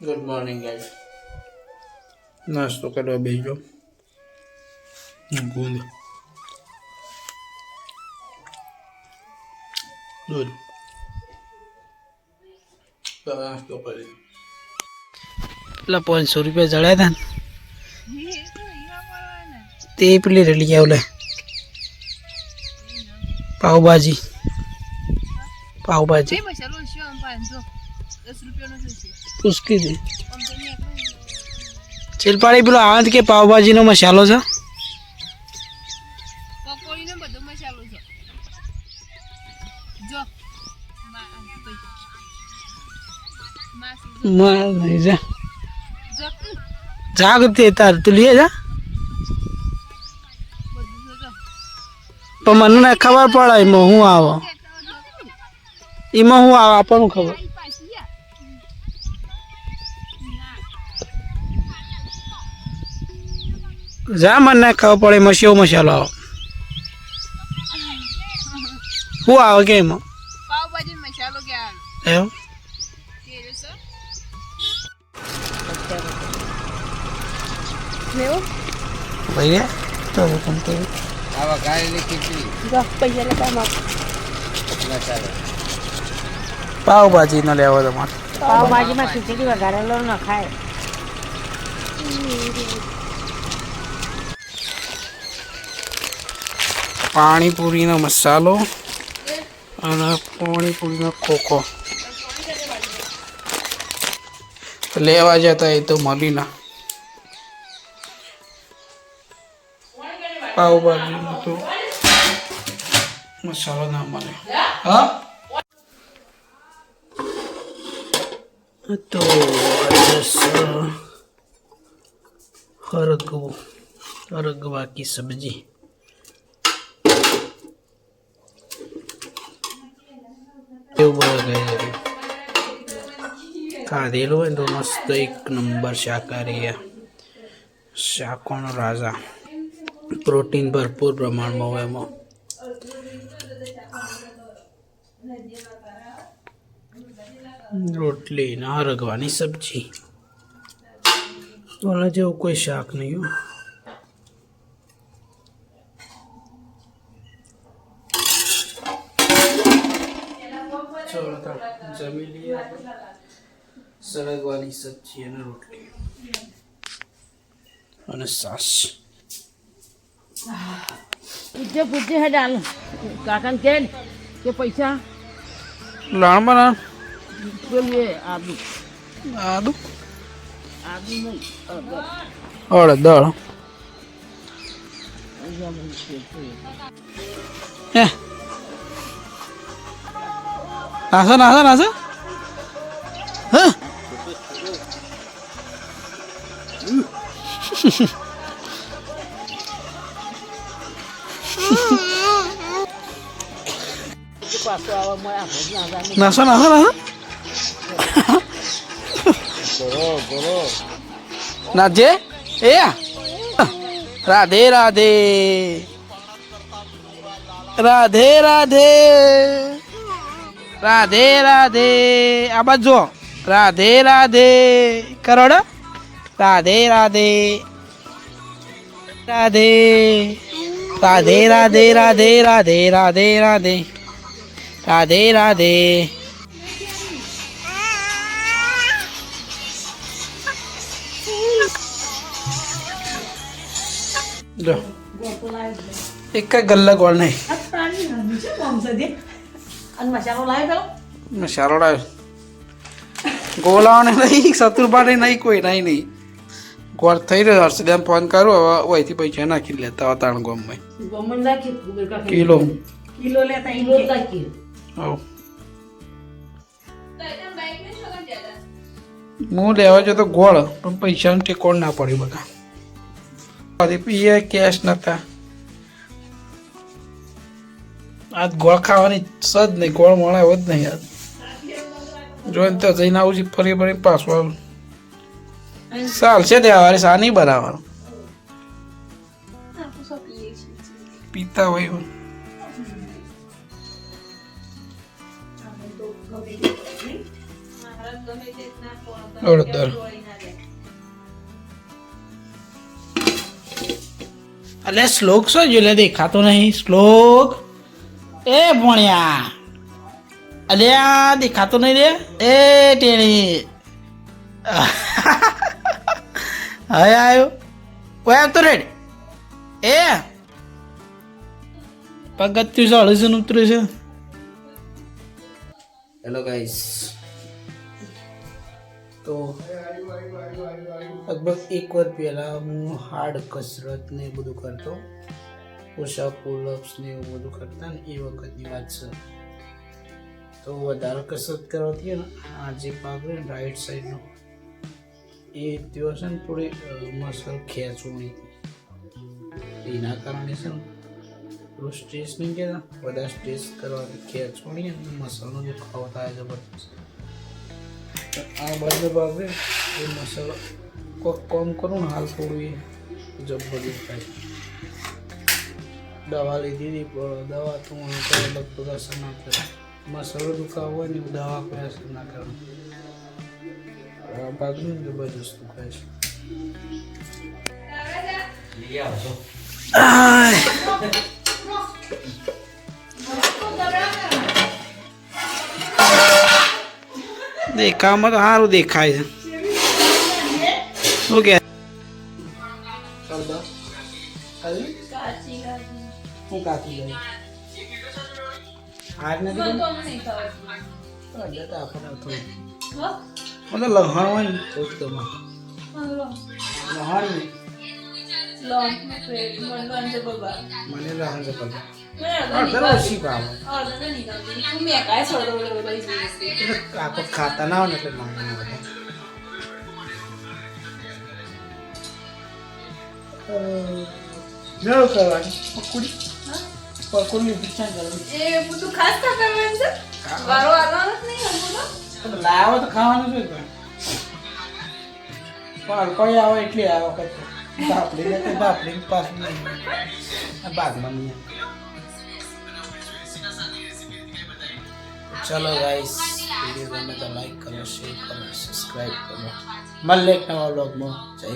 Good morning guys નાસ્તો કરવા બેસજો ગુંદ દૂધ તો નાસ્તો કરી પેલા પાંચસો રૂપિયા જળ્યા હતા ને? તે પેલી રેલી આવ લે પાવભાજી. પૂછકી દે ચિલપાડી પેલો છે કે પાવભાજીનો મસાલો છે પકોડીનો બધો મસાલો છે જો મા- પૈસા. માસી માર નહીં જા જો જાગૃતિ તાર તું લઈએ જા પણ મને ના ખબર પડે એમાં હું આવો એમાં હું આવો આપણને ખબર જા મને ના ખબર પડે એમાં શેવો મસાલો આવો. શું આવે કે એમાં? છે? ભાઈ તો તમ તો આવા ખીચડી. પૈસા લેતા પાવભાજી નો લેવો તમારે પાવભાજીમાં ખીચડી વઘારેલો ન ખાય. પાણીપુરીનો મસાલો અને પાણીપુરીનો ખોખો લેવા જતા એ તો મળી ના પાઉભાજી તો મસાલો ના મળે. હા? તો હરગવું, હરગવા કી સબ્જી. એવું બધું ખાધેલું હોય તો મસ્ત એક નંબર શાકાહારી શાકોનો રાજા પ્રોટીન ભરપૂર પ્રમાણમાં હોય એમાં રોટલી ના રગવાની સબ્જી. ઓલા જેવું કોઈ શાક નહીં હો. ચલો જમી લઈએ સરગવાની સબ્જી અને રોટલી. અને સાસ. પૂછે પૂછે હે ડાલ. કાકા કે કે પૈસા? લાણ બના બોલીએ આદુ? આદુ. આદુ નહીં દળ હે. નાસો નાસો નાસો? હા? નાસો નાસો નાસો? નાજે? એ રાધે રાધે. રાધે રાધે. રાધે રાધે. આ બાજુ રાધે રાધે. કરોડ? રાધે રાધે. રાધે. રાધે રાધે રાધે રાધે રાધે રાધે. રાધે રાધે. જો. એક ગલ્લા ગોળ નહીં. અને મસાલો લાવ્યો પેલો? મસાલો લાવ્યો. ગોલાઓને નહીં શત્રુપાને નહીં કોઈ નહીં નહીં. ગોળ થઈ રહ્યો હર્ષદીને ફોન કરું હવે ઓયથી પૈસા નાખી લેતા હતા ત્રણ ગોમમાં. કિલો. કિલો લેતા કિલો હવ હું લેવા જતો ગોળ પણ પૈસાનું ટેકોણ ના પડ્યું બધા. પીએ કેશ નતા. આજ ગોળ ખાવાની સદ નહીં, ગોળ મળે એવો જ નહીં યાર. જોઈને તો જઈને આવું છું, ફરી ફરી પાછું આવું ચાલશે તે સા નહીં બનાવવાનું. પીતા હોય અલે શ્લોક શું જોઈ દેખાતો નહીં. શ્લોક. એ ભણ્યા. આ દેખાતો નહીં રે? એ ટેણી. હવે આવ્યો કોઈ આવતો રેડ. એ. પગથિયું છે અઢીસો ઉતર્યું છે. હેલો ગાઈસ તો લગભગ એક વાર પહેલાં હું હાર્ડ કસરત ને બધું કરતો. પુશઅપ પુલઅપ્સ ને એવું બધું કરતા ને એ વખતની વાત છે. તો વધારે કસરત કરવાથી ને આ જે ભાગ રહ્યો ને રાઈટ સાઈડનો એ ત્યાં છે ને થોડી મસલ ખેંચવાની. એના કારણે છે ને, થોડું સ્ટ્રેસ નહીં કે બધા સ્ટ્રેસ કરવાથી ખેંચવાની અને મસલનો દુખાવો થાય જબરદસ્ત આ બંને ભાગ એ મસલ કામ કરું ને, હાલ થોડું એ જબરદસ્ત થાય. દવા લીધી હતી પણ દવા તો હું લગભગ અસર ના કરે. સરળ દુખાવો હોય ને દવા કોઈ અસર ના કરે. આ ભાગનું જબરદસ્ત દુખાય છે. દેખાવામાં તો સારું દેખાય છે. શું કે? હું કાકી ગઈ. હાર નથી? તો જતા આપણે થોડું. મને લહણ હોય ને તો જ ગમે લહણ મને લહણ છે પેલા ખાતા ઓછી ભાવે. એટલે આ તો ખાતા ના હોય ને એટલે મારે ના આવે મેળો કરવાની પકોડી પકોડી પીછા કરવાની તમે લાવો તો ખાવાનું શું પણ અડકોળી આવે એટલી આ વખત બાપડી ને બાપડી પાછું નહીં. બાગમાં નહીં. ચલો ગાઈસ વીડિયો ગમે તો લાઈક કરો શેર કરો સબસ્ક્રાઈબ કરો. મળે એક નવા બ્લોગમાં જય